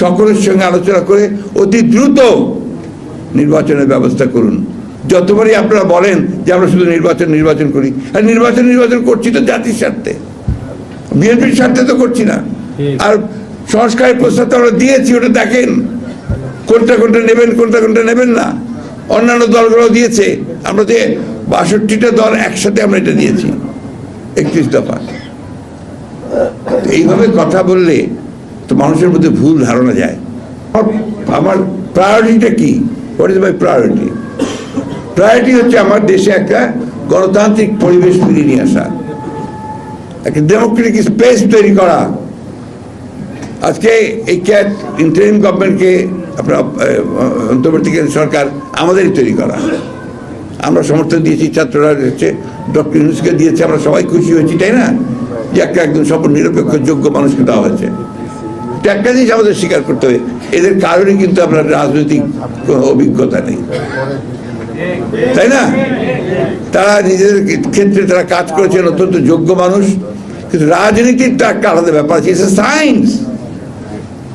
সকলের সঙ্গে আলোচনা করে অতি দ্রুত নির্বাচনের ব্যবস্থা করুন। যতবারই আপনারা বলেন যে আমরা শুধু নির্বাচন নির্বাচন করি আর নির্বাচন নির্বাচন করছি তো জাতির স্বার্থে। বিএনপির স্বার্থে তো করছি না। আর সংস্কারের প্রস্তাব তো আমরা দিয়েছি ওটা দেখেন। কোনটা কোনটা নেবেন কোনটা কোনটা নেবেন না। অন্যান্য দলগুলো দিয়েছে। আমরা যে বাষট্টিটা দল একসাথে আমরা এটা দিয়েছি। একত্রিশ দফা। এইভাবে কথা বললে তো মানুষের মধ্যে ভুল ধারণা যায়। আমার- প্রায়োরিটিটা কি? What is my priority priority হচ্ছে আমার দেশে একটা গণতান্ত্রিক পরিবেশ ফিরিয়ে নিয়ে আসা। একটা ডেমোক্রেটিক স্পেস তৈরি করা। আজকে এই ক্যাট ইন্টারিম গভর্নমেন্টকে আপনার আহ, অন্তর্বর্তীকালীন সরকার আমাদেরই তৈরি করা। আমরা সমর্থন দিয়েছি ছাত্ররা হচ্ছে ডক্টর ইউনুসকে দিয়েছে আমরা সবাই খুশি হয়েছি তাই না? যে একটা একদম সম্পূর্ণ নিরপেক্ষ যোগ্য মানুষকে দেওয়া হয়েছে। একটা জিনিস আমাদের স্বীকার করতে হবে। এদের কারণে কিন্তু আপনার রাজনৈতিক অভিজ্ঞতা নেই। তাই না? তারা নিজেদের ক্ষেত্রে তারা কাজ করেছেন, অত্যন্ত যোগ্য মানুষ। কিন্তু রাজনীতির তো একটা আলাদা ব্যাপার আছে। সায়েন্স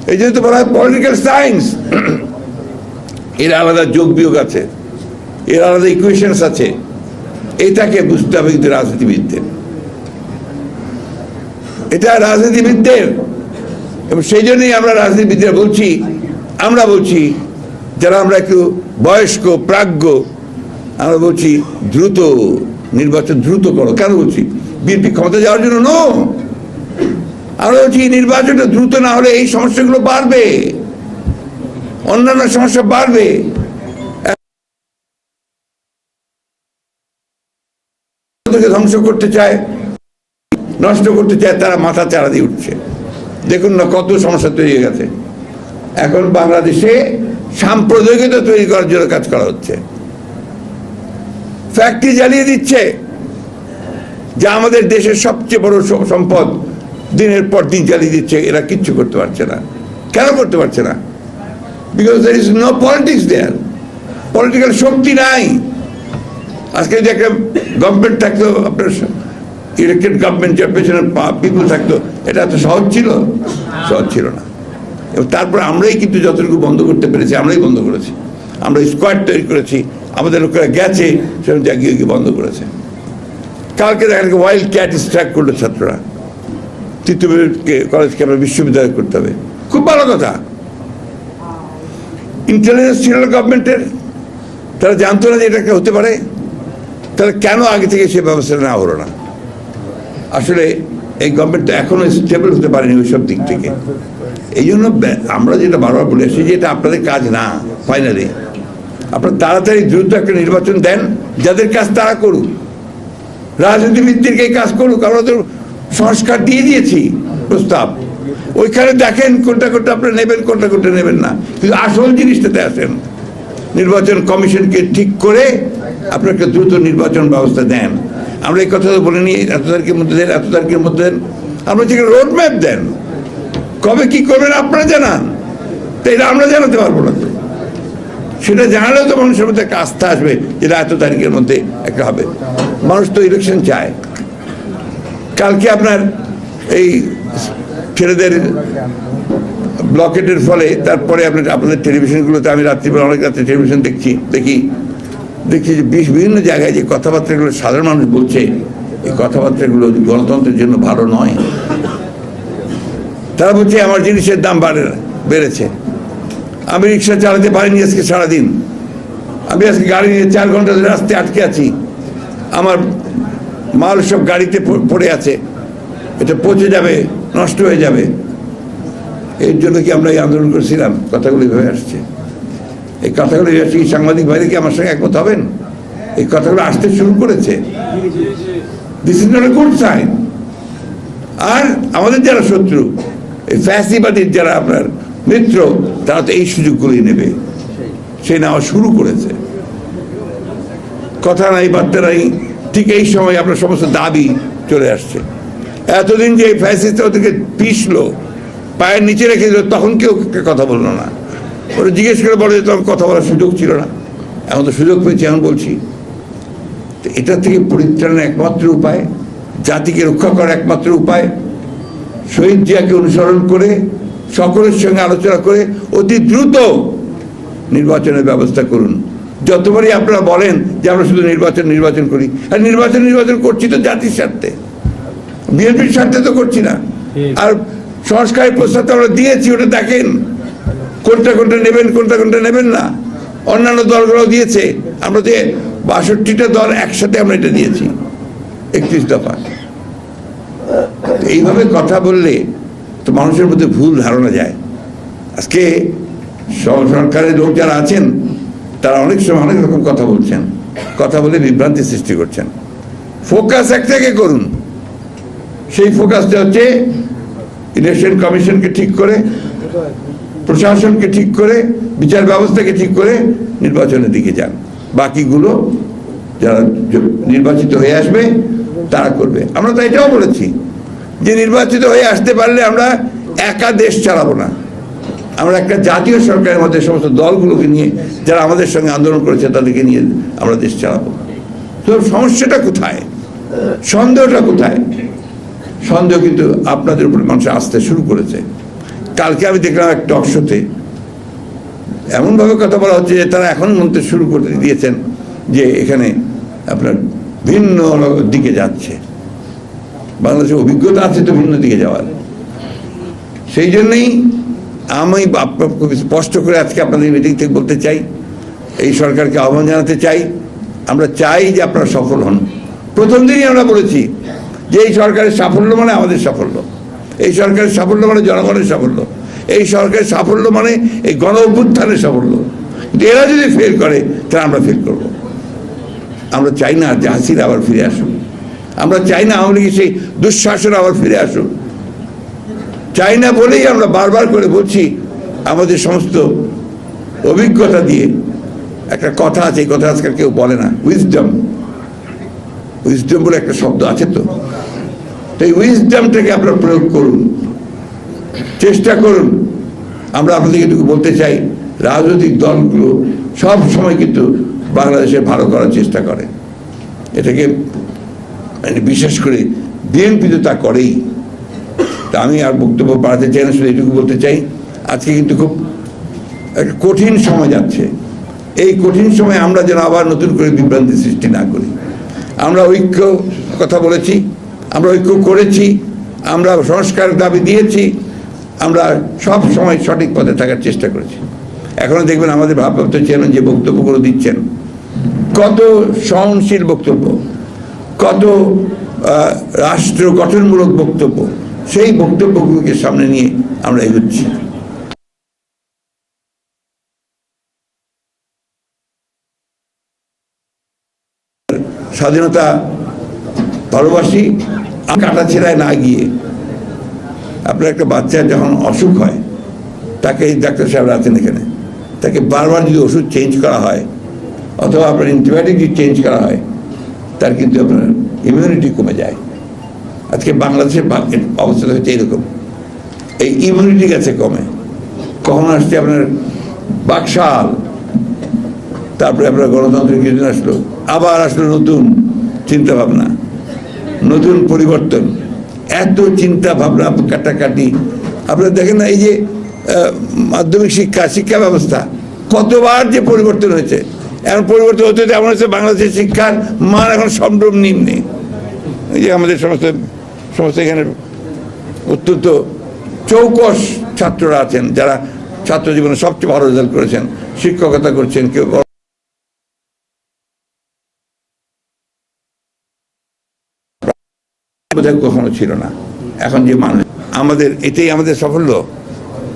এই জন্য তো বলা হয় পলিটিক্যাল সায়েন্স এর আলাদা যোগ বিয়োগ আছে। এর আলাদা ইকুয়েশনস আছে। এটাকে বুঝতে হবে কিন্তু রাজনীতিবিদদের। এটা রাজনীতিবিদদের এবং সেই জন্যই আমরা রাজনীতিবিদরা বলছি, আমরা বলছি, যারা আমরা একটু বয়স্ক, প্রাজ্ঞ, আমরা বলছি দ্রুত নির্বাচন দ্রুত করো। কেন বলছি? বিএনপি ক্ষমতা যাওয়ার জন্য নো। আমরা বলছি নির্বাচনটা দ্রুত না হলে এই সমস্যাগুলো বাড়বে। অন্যান্য সমস্যা বাড়বে। ধ্বংস করতে চায়, নষ্ট করতে চায়, তারা মাথা চারা দিয়ে উঠছে। দেখুন না কত সমস্যা তৈরি গেছে এখন বাংলাদেশে সাম্প্রদায়িকতা তৈরি করার জন্য কাজ করা হচ্ছে। ফ্যাক্টরি জ্বালিয়ে দিচ্ছে। যা আমাদের দেশের সবচেয়ে বড় সম্পদ, দিনের পর দিন জ্বালিয়ে দিচ্ছে। এরা কিচ্ছু করতে পারছে না। কেন করতে পারছে না? Because there is no politics there political শক্তি নাই। আজকে যে একটা গভর্নমেন্ট থাকতো, আপনার ইলেকটেড গভর্নমেন্ট যার পেছনে পিপুল থাকতো, এটা এত সহজ ছিল? সহজ ছিল না। এবং তারপর আমরাই কিন্তু যতটুকু বন্ধ করতে পেরেছি, আমরাই বন্ধ করেছি। আমরা স্কোয়াড তৈরি করেছি, আমাদের লোকেরা গেছে, সেরকম জাগিয়ে গিয়ে বন্ধ করেছে। কালকে দেখা ওয়াইল্ড ক্যাট স্ট্রাইক করল ছাত্ররা। তৃতীয়কে কলেজকে আমরা বিশ্ববিদ্যালয় করতে হবে। খুব ভালো কথা। ইন্টেলিজেন্স ছিল না গভর্নমেন্টের তারা জানতো না যে এটা হতে পারে। তাহলে কেন আগে থেকে সে ব্যবস্থা নেওয়া হলো না? আসলে এই গভর্নমেন্ট এখনও স্টেবল হতে পারেনি ওইসব দিক থেকে। এই জন্য আমরা যেটা বারবার বলে আসছি যে এটা আপনাদের কাজ না ফাইনালি আপনার তাড়াতাড়ি দ্রুত একটা নির্বাচন দেন, যাদের কাজ তারা করুক। রাজনীতিবিদদেরকে কাজ করুক, আমরা তো সংস্কার দিয়ে দিয়েছি প্রস্তাব। ওইখানে দেখেন কোনটা কোনটা আপনারা নেবেন, কোনটা কোনটা নেবেন না। কিন্তু আসল জিনিসটাতে আসেন। নির্বাচন কমিশনকে ঠিক করে আপনাকে দ্রুত নির্বাচন ব্যবস্থা দেন। আমরা এই কথা তো বলে নিই, এত তারিখের মধ্যে দেন, এত তারিখের মধ্যে দেন। আমরা যেখানে রোড ম্যাপ দেন, কবে কি করবেন আপনারা জানান। তো এটা আমরা জানাতে পারব না তো। সেটা জানালেও তো মানুষের মধ্যে একটা আস্থা আসবে যেটা এত তারিখের মধ্যে একটা হবে। মানুষ তো ইলেকশন চায়। কালকে আপনার এই ছেলেদের ব্লকেটের ফলে তারপরে আপনার, আপনাদের টেলিভিশনগুলোতে আমি রাত্রিবেলা অনেক রাত্রে টেলিভিশন দেখছি, দেখি দেখছি যে বিভিন্ন জায়গায় যে কথাবার্তাগুলো সাধারণ মানুষ বলছে, এই কথাবার্তাগুলো গণতন্ত্রের জন্য ভালো নয়। তারা বলছে, আমার জিনিসের দাম বাড়ে, বেড়েছে। আমি রিক্সা চালাতে পারিনি আজকে সারাদিন। আমি আজকে গাড়ি নিয়ে চার ঘণ্টা ধরে রাস্তায় আটকে আছি। আমার মাল সব গাড়িতে পড়ে আছে। এটা পচে যাবে, নষ্ট হয়ে যাবে। এর জন্য কি আমরা এই আন্দোলন করেছিলাম? কথাগুলি ভেবে আসছে। এই কথাগুলো কি সাংবাদিক ভাইরা কি আমার সঙ্গে একমত হবেন? এই কথাগুলো আসতে শুরু করেছে। This is not a good sign আর আমাদের যারা শত্রু, এই ফ্যাসিবাদীর যারা আপনার মিত্র, তারা তো এই সুযোগগুলোই নেবে। সে নেওয়া শুরু করেছে। কথা নাই, বার্তা নাই, ঠিক এই সময় আপনার সমস্ত দাবি চলে আসছে। এতদিন যে এই ফ্যাসিস্ট ওদেরকে পিষলো, পায়ের নিচে রেখে দিল, তখন কেউ কথা বলল না। ওরা জিজ্ঞেস করে বলে যে তখন কথা বলার সুযোগ ছিল না। এখন তো সুযোগ পেয়েছি এখন বলছি। তো এটা থেকে পরিত্রাণের একমাত্র উপায় জাতিকে রক্ষা করার একমাত্র উপায় শহীদ জিয়াকে অনুসরণ করে সকলের সঙ্গে আলোচনা করে অতি দ্রুত নির্বাচনের ব্যবস্থা করুন। যতবারই আপনারা বলেন যে আমরা শুধু নির্বাচন নির্বাচন করি। আর নির্বাচন নির্বাচন করছি তো জাতির স্বার্থে। বিএনপির স্বার্থে তো করছি না। আর সংস্কারের প্রস্তাব তো আমরা দিয়েছি ওটা দেখেন। কোনটা কোনটা নেবেন, কোনটা কোনটা নেবেন না। অন্যান্য দলগুলো দিয়েছে। আমরা যে বাষট্টিটা দল একসাথে আমরা এটা দিয়েছি, একত্রিশ দফা। এইভাবে কথা বললে তো মানুষের মধ্যে ভুল ধারণা যায়। আজকে সরকারের লোক যারা আছেন, তারা অনেক সময় অনেক রকম কথা বলছেন। কথা বলে বিভ্রান্তি সৃষ্টি করছেন। ফোকাস এক একটাকে করুন। সেই ফোকাসটা হচ্ছে ইলেকশন কমিশনকে ঠিক করে প্রশাসনকে ঠিক করে, বিচার ব্যবস্থাকে ঠিক করে নির্বাচনের দিকে যান। বাকিগুলো যারা নির্বাচিত হয়ে আসবে, তারা করবে। আমরা তো এটাও বলেছি যে নির্বাচিত হয়ে আসতে পারলে আমরা একা দেশ চালাবো না। আমরা একটা জাতীয় সরকারের মধ্যে সমস্ত দলগুলোকে নিয়ে, যারা আমাদের সঙ্গে আন্দোলন করেছে, তাদেরকে নিয়ে আমরা দেশ চালাবো। তো সমস্যাটা কোথায়? সন্দেহটা কোথায়? সন্দেহ কিন্তু আপনাদের উপরে মানুষ আসতে শুরু করেছে। কালকে আমি দেখলাম এক টক শোতে এমনভাবে কথা বলা হচ্ছে যে তারা এখন মনতে শুরু করে দিয়েছেন যে এখানে আপনার ভিন্ন দিকে যাচ্ছে। বাংলাদেশের অভিজ্ঞতা আছে তো ভিন্ন দিকে যাওয়ার। সেই জন্যই আমি স্পষ্ট করে আজকে আপনাদের মিটিং থেকে বলতে চাই, এই সরকারকে আহ্বান জানাতে চাই, আমরা চাই যে আপনারা সফল হন। প্রথম দিনই আমরা বলেছি যে এই সরকারের সাফল্য মানে আমাদের সাফল্য। এই সরকারের সাফল্য মানে জনগণের সাফল্য। এই সরকারের সাফল্য মানে এই গণ অভ্যুত্থানের সাফল্য এরা যদি ফেল করে তাহলে আমরা ফেল করব। আমরা চাই না যে হাসিনা আবার ফিরে আসুক। আমরা চাই না আওয়ামী লীগের সেই দুঃশাসন আবার ফিরে আসুক। চাই না বলেই আমরা বারবার করে বলছি, আমাদের সমস্ত অভিজ্ঞতা দিয়ে একটা কথা আছে, এই কথা আজকাল কেউ বলে না উইজডম উইজডম বলে একটা শব্দ আছে তো। এই উইজডমটাকে আপনারা প্রয়োগ করুন। চেষ্টা করুন। আমরা আপনাদেরকে এটুকু বলতে চাই, রাজনৈতিক দলগুলো সব সময় কিন্তু বাংলাদেশে ভালো করার চেষ্টা করে। এটাকে মানে বিশেষ করে বিএনপি তো তা করেই। তা আমি আর বক্তব্য বাড়াতে চাই না, শুধু এটুকু বলতে চাই, আজকে কিন্তু খুব একটা কঠিন সময় যাচ্ছে। এই কঠিন সময় আমরা যেন আবার নতুন করে বিভ্রান্তি সৃষ্টি না করি। আমরা ঐক্য কথা বলেছি। আমরা ঐক্য করেছি, আমরা সংস্কার দাবি দিয়েছি, আমরা সব সময় সঠিক পথে থাকার চেষ্টা করেছি। এখনও দেখবেন আমাদের ভারপ্রাপ্ত চেয়ারম্যান যে বক্তব্যগুলো দিচ্ছেন, কত সহনশীল বক্তব্য, কত রাষ্ট্র গঠনমূলক বক্তব্য, সেই বক্তব্যগুলোকে সামনে নিয়ে আমরা এগোচ্ছি। স্বাধীনতা ভালোবাসি কাটা ছেড়ায় না গিয়ে আপনার একটা বাচ্চার যখন অসুখ হয়, তাকে ডাক্তার সাহেব আছেন এখানে। তাকে বারবার যদি ওষুধ চেঞ্জ করা হয়, অথবা আপনার অ্যান্টিবায়োটিক যদি চেঞ্জ করা হয়, তার কিন্তু আপনার ইমিউনিটি কমে যায়। আজকে বাংলাদেশের অবস্থা হচ্ছে এরকম এই ইমিউনিটি গেছে কমে। কখন আসছে আপনার বাকশাল? তারপরে আপনার গণতন্ত্রের কিছুদিন আসলো। আবার আসলো নতুন চিন্তা ভাবনা নতুন পরিবর্তন। এত চিন্তা ভাবনা কাটাকাটি। আপনারা দেখেন না, এই যে মাধ্যমিক শিক্ষা শিক্ষা ব্যবস্থা, কতবার যে পরিবর্তন হয়েছে। এখন পরিবর্তন হতে হতে এমন হচ্ছে বাংলাদেশের শিক্ষার মান এখন সম্ভ্রম নিম্নে। এই যে আমাদের সমস্ত সমস্ত এখানে অত্যন্ত চৌকস ছাত্ররা আছেন, যারা ছাত্র জীবনে সবচেয়ে ভালো রেজাল্ট করেছেন, শিক্ষকতা করছেন, কেউ বোধহয় কখনো ছিল না। এখন যে মানুষ, আমাদের এটাই আমাদের সাফল্য।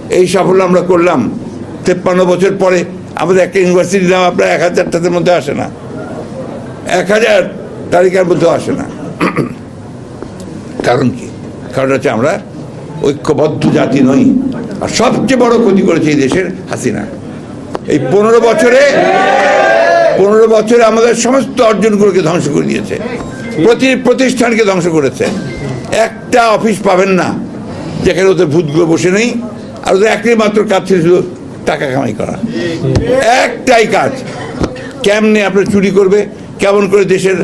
এই সাফল্য আমরা করলাম তেপ্পান্ন বছর পরে, আমাদের একটা ইউনিভার্সিটির নাম আপনার এক হাজার তাদের মধ্যে আসে না। এক হাজার তালিকার মধ্যে আসে না। কারণ কি? কারণ হচ্ছে আমরা ঐক্যবদ্ধ জাতি নই। আর সবচেয়ে বড় ক্ষতি করেছে এই দেশের হাসিনা। এই পনেরো বছরে পনেরো বছরে আমাদের সমস্ত অর্জনগুলোকে ধ্বংস করে দিয়েছে। প্রতি প্রতিষ্ঠানকে ধ্বংস করেছে। একটা অফিস পাবেন না, যেখানে ওদের ভূতগুলো বসে নেই, আর ওদের একটাই মাত্র কাজ ছিল শুধু টাকা কামাই করা। একটাই কাজ। কেমনে আপনার চুরি করবে, কেমন করে দেশের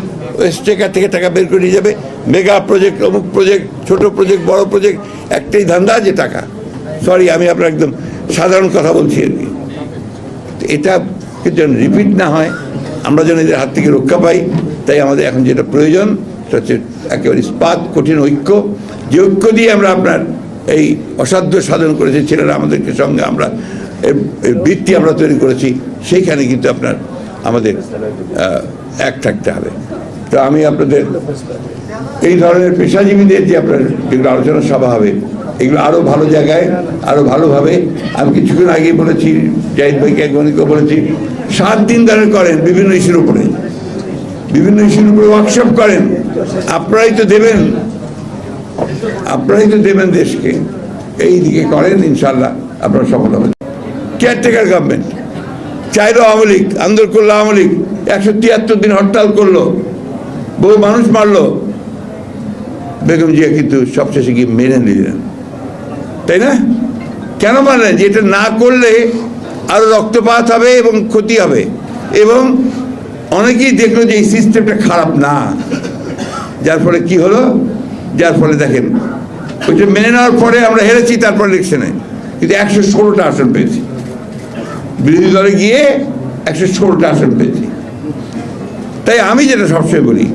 স্টেকার থেকে টাকা বের করে নিয়ে যাবে, মেগা প্রজেক্ট, অমুক প্রজেক্ট, ছোট প্রজেক্ট, বড় প্রজেক্ট, একটাই ধান্দা যে টাকা। সরি আমি আপনার একদম সাধারণ কথা বলছি। আর কি এটা যেন রিপিট না হয়, আমরা যেন এদের হাত থেকে রক্ষা পাই। তাই আমাদের এখন যেটা প্রয়োজন, সেটা হচ্ছে একেবারে ইস্পাত কঠিন ঐক্য। যে ঐক্য দিয়ে আমরা আপনার এই অসাধ্য সাধন করেছি, ছেলেরা আমাদেরকে সঙ্গে আমরা বৃত্তি আমরা তৈরি করেছি, সেইখানে কিন্তু আপনার আমাদের এক থাকতে হবে। তো আমি আপনাদের এই ধরনের পেশাজীবীদের যে আপনার যেগুলো আলোচনা সভা হবে, এগুলো আরও ভালো জায়গায় আরও ভালোভাবে, আমি কিছুক্ষণ আগে বলেছি, জাহিদ ভাইকে একজনকে বলেছি, সাত দিন ধরে করেন বিভিন্ন ইস্যুর উপরে। বিভিন্ন ইস্যুর উপরে ওয়ার্কশপ করেন। আপনারাই তো দেবেন। আপনারাই তো দেবেন দেশকে। এই দিকে করেন ইনশাল্লাহ আপনারা সফল হবেন। কেয়ারটেকার গভর্নমেন্ট চাইলো আওয়ামী লীগ, আন্দোলন করল আওয়ামী লীগ। একশো তিয়াত্তর দিন হরতাল করল। বহু মানুষ মারলো। বেগম জিয়া কিন্তু সবশেষে গিয়ে মেনে নিলেন। তাই না? কেন মানলেন যে এটা না করলে আরও রক্তপাত হবে এবং ক্ষতি হবে। এবং অনেকেই দেখল যে এই সিস্টেমটা খারাপ না। যার ফলে কি হলো? যার ফলে দেখেন, ওইটা মেনে নেওয়ার পরে আমরা হেরেছি, তারপর ইলেকশনে কিন্তু একশো ষোলোটা আসন পেয়েছি। বিরোধী দলে গিয়ে একশো ষোলোটা আসন পেয়েছি। তাই আমি যেটা সবসময় বলি,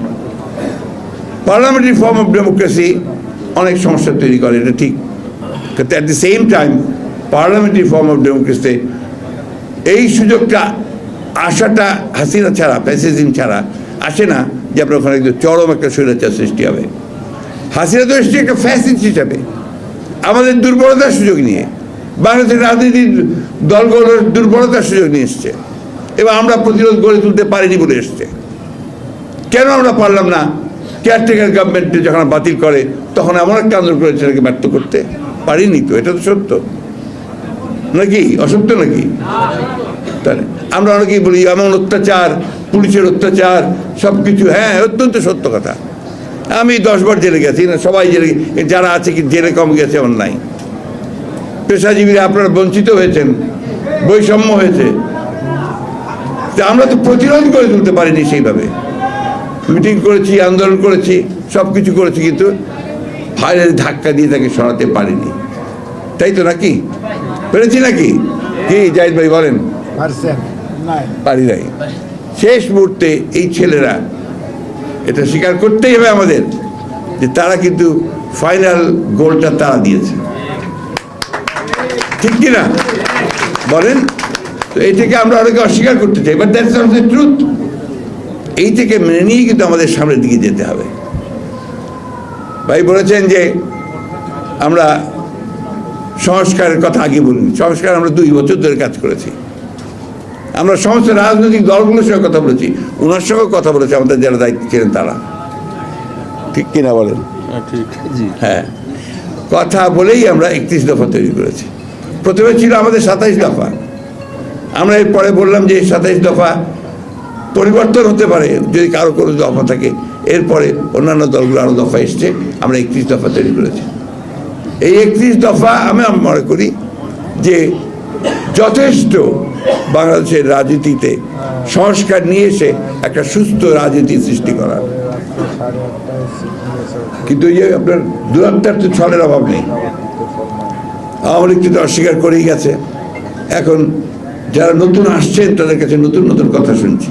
পার্লামেন্টারি ফর্ম অফ ডেমোক্রেসি অনেক সমস্যা তৈরি করে, এটা ঠিক। কিন্তু at the same time parliamentary form of ডেমোক্রেসিতে এই সুযোগটা আসাটা হাসিনা ছাড়া প্যাসিজিম ছাড়া আসে না যে আপনার ওখানে একটু চরম একটা স্বৈরাচার সৃষ্টি হবে। হাসিনা তো এসেছে একটা ফ্যাসিস্ট হিসাবে। আমাদের দুর্বলতার সুযোগ নিয়ে, বাংলাদেশের রাজনীতির দলগুলোর দুর্বলতার সুযোগ নিয়ে এসছে। এবং আমরা প্রতিরোধ গড়ে তুলতে পারিনি বলে এসছে। কেন আমরা পারলাম না? কেয়ারটেকার গভর্নমেন্ট যখন বাতিল করে, তখন এমন একটা আন্দোলন করে সেটাকে ব্যর্থ করতে? পারিনি তো, এটা তো সত্য। নাকি? অসত্য নাকি? তাহলে আমরা অনেকেই বলি, এমন অত্যাচার, পুলিশের অত্যাচার সব কিছু হ্যাঁ অত্যন্ত সত্য কথা। আমি দশবার জেলে গেছি, না, সবাই জেলে যারা আছে কি জেলে কম গেছে, এমন নাই। পেশাজীবীরা আপনারা বঞ্চিত হয়েছেন, বৈষম্য হয়েছে। আমরা তো প্রতিরোধ করে তুলতে পারিনি সেইভাবে। মিটিং করেছি, আন্দোলন করেছি সব কিছু করেছি, কিন্তু ফাইলের ধাক্কা দিয়ে তাকে সরাতে পারিনি। তাই তো নাকি? পেরেছি নাকি? কি জাহিদ ভাই, বলেন। পারি নাই। শেষ মুহূর্তে এই ছেলেরা এটা স্বীকার করতেই হবে আমাদের যে তারা কিন্তু ফাইনাল গোলটা তারা দিয়েছে। ঠিক কি না? বলেন? তো থেকে আমরা অনেকে অস্বীকার করতে চাই but that's of the truth এই থেকে মেনে নিয়েই কিন্তু আমাদের সামনের দিকে যেতে হবে। ভাই বলেছেন যে আমরা সংস্কারের কথা আগে বলিনি। সংস্কার আমরা দুই বছর ধরে কাজ করেছি। আমরা সমস্ত রাজনৈতিক দলগুলোর সঙ্গে কথা বলেছি ওনার সঙ্গে কথা বলেছি আমাদের যারা দায়িত্ব ছিলেন তারা। ঠিক কিনা বলেন? হ্যাঁ কথা বলেই আমরা একত্রিশ দফা তৈরি করেছি। প্রথমে ছিল আমাদের সাতাইশ দফা। আমরা এরপরে বললাম যে সাতাইশ দফা পরিবর্তন হতে পারে যদি কারও কোনো দফা থাকে এরপরে অন্যান্য দলগুলো আরও দফা এসছে আমরা একত্রিশ দফা তৈরি করেছি। এই একত্রিশ দফা আমি মনে করি যে যথেষ্ট বাংলাদেশের রাজনীতিতে সংস্কার নিয়ে এসে একটা সুস্থ রাজনীতি সৃষ্টি করার কিন্তু এই আপনার দূরান্তার তো ছলের অভাব নেই। আওয়ামী লীগ তো অস্বীকার করেই গেছে। এখন যারা নতুন আসছেন তাদের কাছে নতুন নতুন কথা শুনছি।